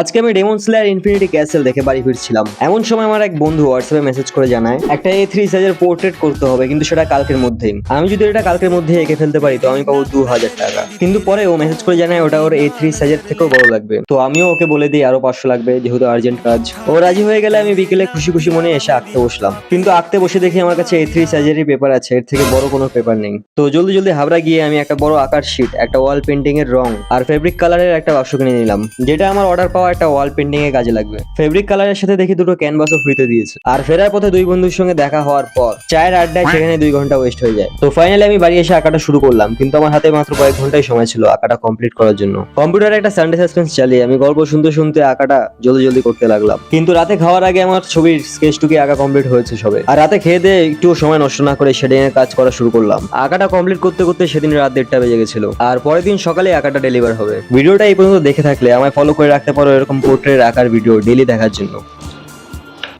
আজকে আমি demon Slayer infinity castle দেখে বাড়ি ফিরছিলাম। এমন সময় আমার এক বন্ধু হোয়াটসঅ্যাপে মেসেজ করে জানায়, একটা এ থ্রি সাইজের পোর্ট্রেট করতে হবে, কিন্তু সেটা কালকের মধ্যেই। আমি যদি এটা কালকের মধ্যে এঁকে ফেলতে পারি, তো আমি পাবো দু হাজার টাকা। কিন্তু পরে ও মেসেজ করে জানায়, ওটা ওর এ থ্রি সাইজের থেকেও বড় লাগবে। তো আমিও ওকে বলে দিই, আরও পাঁচশো লাগবে, যেহেতু আর্জেন্ট কাজ। ও রাজি হয়ে গেলে আমি বিকেলে খুশি খুশি মনে এসে আঁকতে বসলাম। কিন্তু আঁকতে বসে দেখি আমার কাছে এ থ্রি সাইজেরই পেপার আছে, এর থেকে বড় কোনো পেপার নেই। তো জলদি জলদি হাবড়া গিয়ে আমি একটা বড় আকার শিট একটা ওয়াল পেন্টিং এর রং আর ফেব্রিক কালারের একটা বাক্স কিনে নিলাম, যেটা আমার অর্ডার পাওয়া একটা ওয়াল পেন্টিং এ কাজে লাগবে। ফেব্রিক কালারের সাথে দেখি দুটো ক্যানভাসও ফ্রিতে দিয়েছে। আর ফেরার পথে দুই বন্ধুর সঙ্গে দেখা হওয়ার পর, চায়ের আড্ডায় সেখানে দুই ঘণ্টা ওয়েস্ট হয়ে যায়। তো ফাইনালি আমি বাড়ি এসে আঁকাটা শুরু করলাম, কিন্তু আমার হাতে মাত্র কয়েক ঘন্টাই সময় ছিল আঁকাটা কমপ্লিট করার জন্য। কম্পিউটারে একটা সানডে সাসপেন্স চালিয়ে আমি গল্প শুনতে শুনতে আঁকাটা জলদি জলদি করতে লাগলাম। কিন্তু রাতে খাওয়ার আগে আমার ছবির স্কেচটুকি আঁকা কমপ্লিট হয়েছে সবে। আর রাতে খেয়ে দিয়ে একটু সময় নষ্ট না করে শেডিং এর কাজ করা শুরু করলাম। আঁকাটা কমপ্লিট করতে করতে সেদিন রাত দেড়টা বেজে গেছিল। আর পরের দিন সকালে আঁকাটা ডেলিভার হবে। ভিডিওটা এই পর্যন্ত দেখে থাকলে আমায় ফলো করে রাখতে পারো এরকম পোর্ট্রেট আঁকার ভিডিও ডেলি দেখার জন্য।